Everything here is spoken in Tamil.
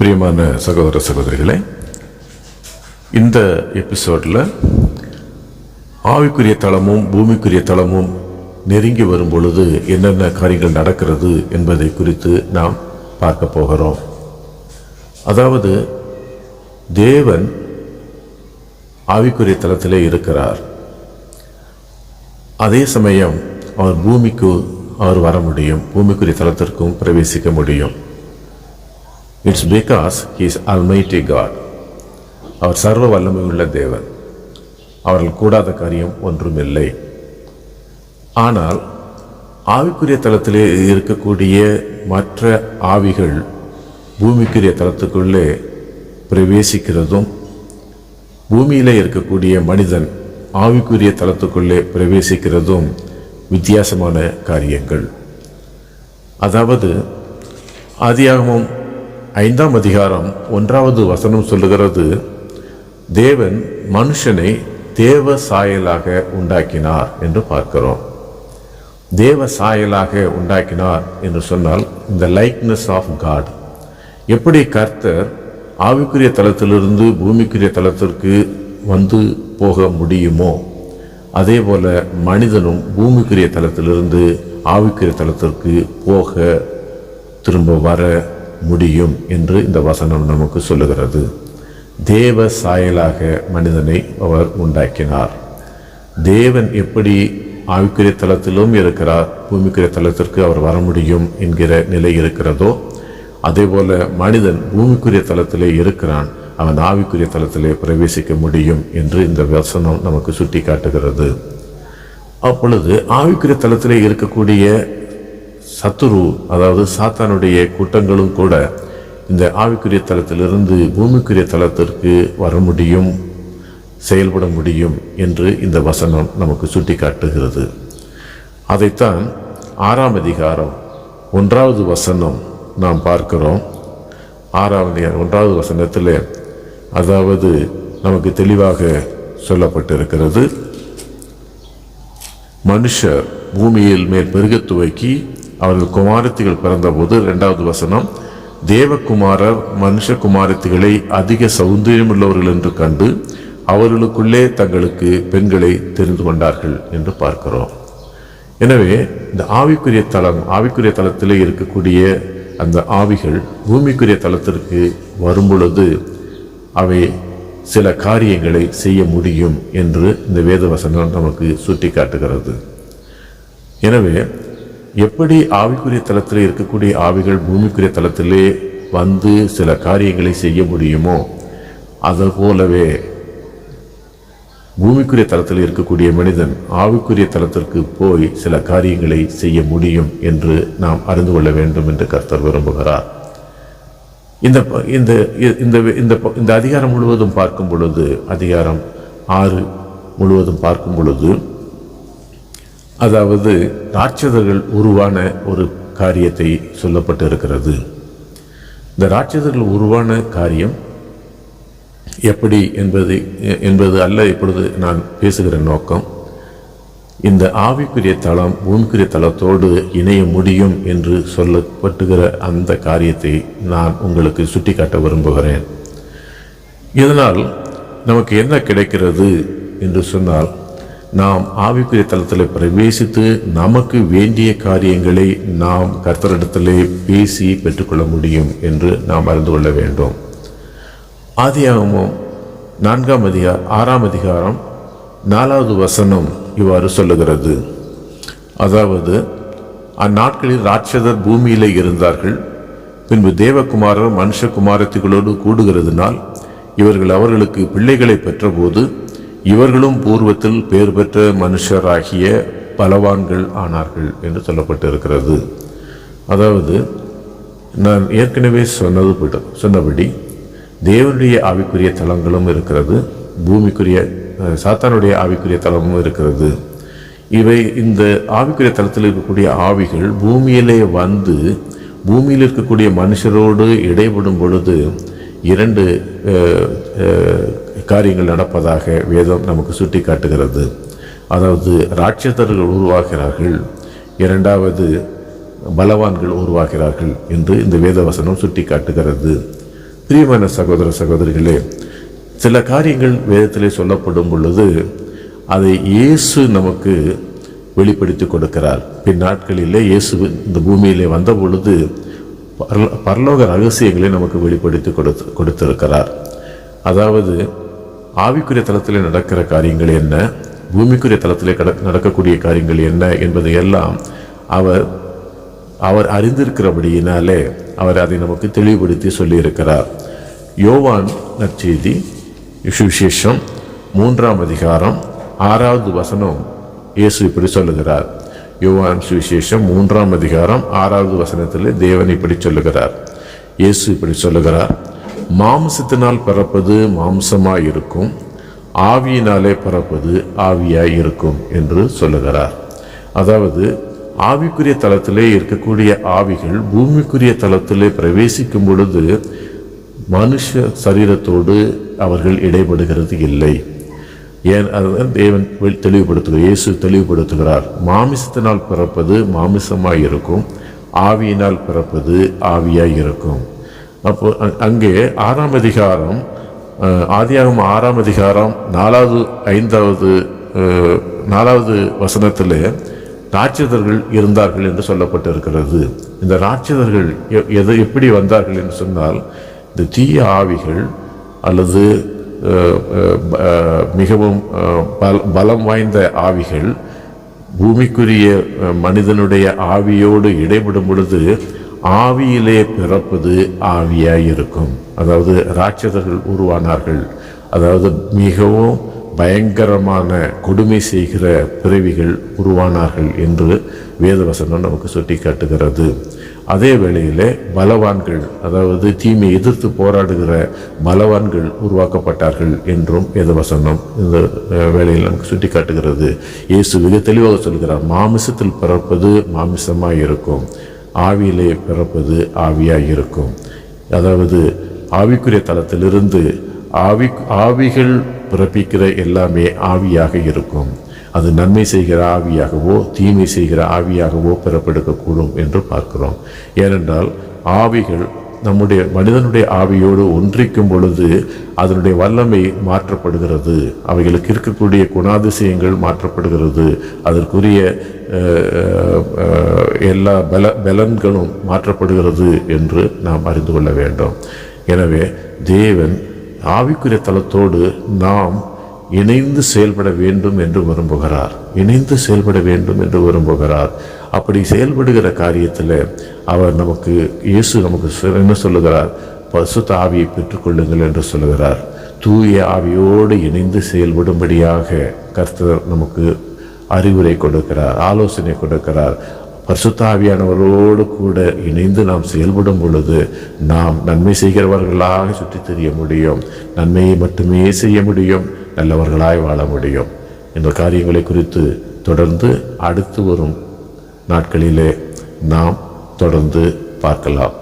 பிரியமான சகோதர சகோதரிகளே இந்த எபிசோடில் ஆவிக்குரிய தளமும் பூமிக்குரிய தளமும் நெருங்கி வரும் பொழுது என்னென்ன காரியங்கள் நடக்கிறது என்பதை குறித்து நாம் பார்க்க போகிறோம். அதாவது தேவன் ஆவிக்குரிய தளத்திலே இருக்கிறார். அதே சமயம் அவர் பூமிக்கு அவர் வர முடியும் பூமிக்குரிய தளத்திற்கும் பிரவேசிக்க முடியும். It's because he is almighty God அவர் சர்வ வல்லமை உள்ள தேவன். அவர்கள் கூடாத காரியம் ஒன்றுமில்லை. ஆனால் ஆவிக்குரிய தளத்திலே இருக்கக்கூடிய மற்ற ஆவிகள் பூமிக்குரிய தளத்துக்குள்ளே பிரவேசிக்கிறதும் பூமியிலே இருக்கக்கூடிய மனிதன் ஆவிக்குரிய தளத்துக்குள்ளே பிரவேசிக்கிறதும் வித்தியாசமான காரியங்கள். அதாவது ஆதியாகமும் ஐந்தாம் அதிகாரம் ஒன்றாவது வசனம் சொல்லுகிறது தேவன் மனுஷனை தேவ சாயலாக உண்டாக்கினார் என்று பார்க்கிறோம். தேவ சாயலாக உண்டாக்கினார் என்று சொன்னால் இந்த லைக்னஸ் ஆஃப் காட் எப்படி கர்த்தர் ஆவிக்குரிய தளத்திலிருந்து பூமிக்குரிய தளத்திற்கு வந்து போக முடியுமோ அதே போல் மனிதனும் பூமிக்குரிய தளத்திலிருந்து ஆவிக்குரிய தளத்திற்கு போக திரும்ப வர முடியும் என்று இந்த வசனம் நமக்கு சொல்லுகிறது. தேவ சாயலாக மனிதனை அவர் உண்டாக்கினார். தேவன் எப்படி ஆவிக்குரிய தளத்திலும் இருக்கிறார் பூமிக்குரிய தளத்திற்கு அவர் வர முடியும் என்கிற நிலை இருக்கிறதோ அதே போல மனிதன் பூமிக்குரிய தளத்திலே இருக்கிறான் அவன் ஆவிக்குரிய தளத்திலே பிரவேசிக்க முடியும் என்று இந்த வசனம் நமக்கு சுட்டி காட்டுகிறது அப்பொழுது ஆவிக்குரிய தளத்திலே இருக்கக்கூடிய சத்துரு அதாவது சாத்தானுடைய கூட்டங்களும் கூட இந்த ஆவிக்குரிய தளத்திலிருந்து பூமிக்குரிய தளத்திற்கு வர முடியும் செயல்பட முடியும் என்று இந்த வசனம் நமக்கு சுட்டி காட்டுகிறது அதைத்தான் ஆறாம் அதிகாரம் ஒன்றாவது வசனம் நாம் பார்க்கிறோம். ஆறாம் அதிகாரம் ஒன்றாவது வசனத்தில் அதாவது நமக்கு தெளிவாக சொல்லப்பட்டிருக்கிறது. மனுஷர் பூமியில் மேல் பெருக துவக்கி அவர்கள் குமாரத்திகள் பிறந்தபோது இரண்டாவது வசனம் தேவகுமாரர் மனுஷ குமாரத்திகளை அதிக சௌந்தரியமுள்ளவர்கள் என்று கண்டு அவர்களுக்குள்ளே தங்களுக்கு பெண்களை தெரிந்து கொண்டார்கள் என்று பார்க்கிறோம். எனவே இந்த ஆவிக்குரிய தளம் ஆவிக்குரிய தளத்திலே இருக்கக்கூடிய அந்த ஆவிகள் பூமிக்குரிய தளத்திற்கு வரும்பொழுது அவை சில காரியங்களை செய்ய முடியும் என்று இந்த வேதவசனம் நமக்கு சுட்டி காட்டுகிறது எனவே எப்படி ஆவிக்குரிய தளத்தில் இருக்கக்கூடிய ஆவிகள் பூமிக்குரிய தளத்திலே வந்து சில காரியங்களை செய்ய முடியுமோ அது போலவே பூமிக்குரிய தளத்தில் இருக்கக்கூடிய மனிதன் ஆவிக்குரிய தளத்திற்கு போய் சில காரியங்களை செய்ய முடியும் என்று நாம் அறிந்து கொள்ள வேண்டும் என்று கர்த்தர் விரும்புகிறார். இந்த இந்த இந்த இந்த இந்த அதிகாரம் முழுவதும் பார்க்கும் பொழுது அதிகாரம் ஆறு முழுவதும் பார்க்கும் பொழுது அதாவது ராட்சதர்கள் உருவான ஒரு காரியத்தை சொல்லப்பட்டு இருக்கிறது இந்த ராட்சதர்கள் உருவான காரியம் எப்படி என்பது என்பது அல்ல இப்பொழுது நான் பேசுகிற நோக்கம். இந்த ஆவிக்குரிய தளம் பூமிக்குரிய தளத்தோடு இணைய முடியும் என்று சொல்லப்பட்டுகிற அந்த காரியத்தை நான் உங்களுக்கு சுட்டிக்காட்ட விரும்புகிறேன். இதனால் நமக்கு என்ன கிடைக்கிறது என்று சொன்னால் நாம் ஆவிக்குரிய தளத்தில் பிரவேசித்து நமக்கு வேண்டிய காரியங்களை நாம் கர்த்தரிடத்திலே பேசி பெற்றுக்கொள்ள முடியும் என்று நாம் அறிந்து கொள்ள வேண்டும். ஆதியாகமும் நான்காம் அதிகார ஆறாம் அதிகாரம் நாலாவது வசனம் இவ்வாறு சொல்லுகிறது. அதாவது அந்நாட்களில் ராட்சதர் பூமியிலே இருந்தார்கள். பின்பு தேவகுமாரர் மனுஷகுமாரத்திகளோடு கூடுகிறதுனால் இவர்கள் அவர்களுக்கு பிள்ளைகளை பெற்றபோது இவர்களும் பூர்வத்தில் பேர் பெற்ற மனுஷராகிய பலவான்கள் ஆனார்கள் என்று சொல்லப்பட்டிருக்கிறது. அதாவது நான் ஏற்கனவே சொன்னது சொன்னபடி தேவனுடைய ஆவிக்குரிய தலங்களும் இருக்கிறது பூமிக்குரிய சாத்தானுடைய ஆவிக்குரிய தலமும் இருக்கிறது. இவை இந்த ஆவிக்குரிய தலத்தில் இருக்கக்கூடிய ஆவிகள் பூமியிலே வந்து பூமியில் இருக்கக்கூடிய மனுஷரோடு இடைப்படும் பொழுது இரண்டு காரியங்கள் நடப்பதாக வேதம் நமக்கு சுட்டி காட்டுகிறது அதாவது ராட்சதர்கள் உருவாகிறார்கள். இரண்டாவது பலவான்கள் உருவாகிறார்கள் என்று இந்த வேதவசனம் சுட்டி காட்டுகிறது பிரியமான சகோதர சகோதரிகளே சில காரியங்கள் வேதத்திலே சொல்லப்படும் பொழுது அதை இயேசு நமக்கு வெளிப்படுத்தி கொடுக்கிறார். பின் நாட்களிலே இயேசு இந்த பூமியிலே வந்த பொழுது பரலோக ரகசியங்களை நமக்கு வெளிப்படுத்தி கொடுத்து கொடுத்திருக்கிறார். அதாவது ஆவிக்குரிய தளத்தில் நடக்கிற காரியங்கள் என்ன? பூமிக்குரிய தளத்தில் நடக்கக்கூடிய காரியங்கள் என்ன என்பதை எல்லாம் அவர் அவர் அறிந்திருக்கிறபடியினாலே அவர் அதை நமக்கு தெளிவுபடுத்தி சொல்லியிருக்கிறார். யோவான் நற்செய்தி சுவிசேஷம் மூன்றாம் அதிகாரம் ஆறாவது வசனம் இயேசு இப்படி சொல்லுகிறார். யோவான் சுவிசேஷம் மூன்றாம் அதிகாரம் ஆறாவது வசனத்தில் தேவன் இப்படி சொல்லுகிறார். இயேசு இப்படி சொல்லுகிறார். மாம்சத்தினால் பிறப்பது மாம்சமாய் இருக்கும் ஆவியினாலே பிறப்பது ஆவியாய் இருக்கும் என்று சொல்லுகிறார். அதாவது ஆவிக்குரிய தளத்திலே இருக்கக்கூடிய ஆவிகள் பூமிக்குரிய தளத்திலே பிரவேசிக்கும் பொழுது மனுஷ சரீரத்தோடு அவர்கள் இடைபடுகிறது இல்லை. ஏன்? அதுதான் தேவன் தெளிவுபடுத்துகிறார். இயேசு தெளிவுபடுத்துகிறார். மாமிசத்தினால் பிறப்பது மாமிசமாய் இருக்கும் ஆவியினால் பிறப்பது ஆவியாய் இருக்கும் அப்போ அங்கே ஆறாம் அதிகாரம் ஆதியாகும் ஆறாம் அதிகாரம் நாலாவது ஐந்தாவது நாலாவது வசனத்தில் ராட்சதர்கள் இருந்தார்கள் என்று சொல்லப்பட்டிருக்கிறது. இந்த ராட்சதர்கள் எ- எது எப்படி வந்தார்கள் என்று சொன்னால் இந்த தீய ஆவிகள் அல்லது மிகவும் பல- பலம் வாய்ந்த ஆவிகள் பூமிக்குரிய மனிதனுடைய ஆவியோடு இடைபடும் பொழுது ஆவியிலே பிறப்பது ஆவியாக இருக்கும். அதாவது ராட்சதர்கள் உருவானார்கள். அதாவது மிகவும் பயங்கரமான கொடுமை செய்கிற பிறவிகள் உருவானார்கள் என்று வேதவசனம் நமக்கு சுட்டி காட்டுகிறது. அதே வேளையில் பலவான்கள் அதாவது தீமையை எதிர்த்து போராடுகிற பலவான்கள் உருவாக்கப்பட்டார்கள் என்றும் வேதவசனம் இந்த வேளையில் நமக்கு சுட்டி காட்டுகிறது. இயேசு மிக தெளிவாக சொல்கிறார் மாமிசத்தில் பிறப்பது மாமிசமாக இருக்கும் ஆவியிலே பிறப்பது ஆவியாக இருக்கும் அதாவது ஆவிக்குரிய தளத்திலிருந்து ஆவி ஆவிகள் பிறப்பிக்கிற எல்லாமே ஆவியாக இருக்கும். அது நன்மை செய்கிற ஆவியாகவோ தீமை செய்கிற ஆவியாகவோ பிறப்பெடுக்கக்கூடும் என்று பார்க்கிறோம். ஏனென்றால் ஆவிகள் நம்முடைய மனிதனுடைய ஆவியோடு ஒன்றிக்கும் பொழுது அதனுடைய வல்லமை மாற்றப்படுகிறது. அவைகளுக்கு இருக்கக்கூடிய குணாதிசயங்கள் மாற்றப்படுகிறது. அதற்குரிய எல்லா பல பலன்களும் மாற்றப்படுகிறது என்று நாம் அறிந்து கொள்ள வேண்டும். எனவே தேவன் ஆவிக்குரிய தளத்தோடு நாம் இணைந்து செயல்பட வேண்டும் என்று விரும்புகிறார். இணைந்து செயல்பட வேண்டும் என்று விரும்புகிறார். அப்படி செயல்படுகிற காரியத்தில் அவர் நமக்கு இயேசு நமக்கு என்ன சொல்லுகிறார்? பசுத்த ஆவியை பெற்றுக்கொள்ளுங்கள் என்று சொல்லுகிறார். தூய ஆவியோடு இணைந்து செயல்படும்படியாக கர்த்தர் நமக்கு அறிவுரை கொடுக்கிறார் ஆலோசனை கொடுக்கிறார். பரிசுத்தாவியானவரோடு கூட இணைந்து நாம் செயல்படும் பொழுது நாம் நன்மை செய்கிறவர்களாக சுற்றித் தெரிய முடியும். நன்மையை மட்டுமே செய்ய முடியும். நல்லவர்களாய் வாழ முடியும். இந்த காரியங்களை குறித்து தொடர்ந்து அடுத்து வரும் நாட்களிலே நாம் தொடர்ந்து பார்க்கலாம்.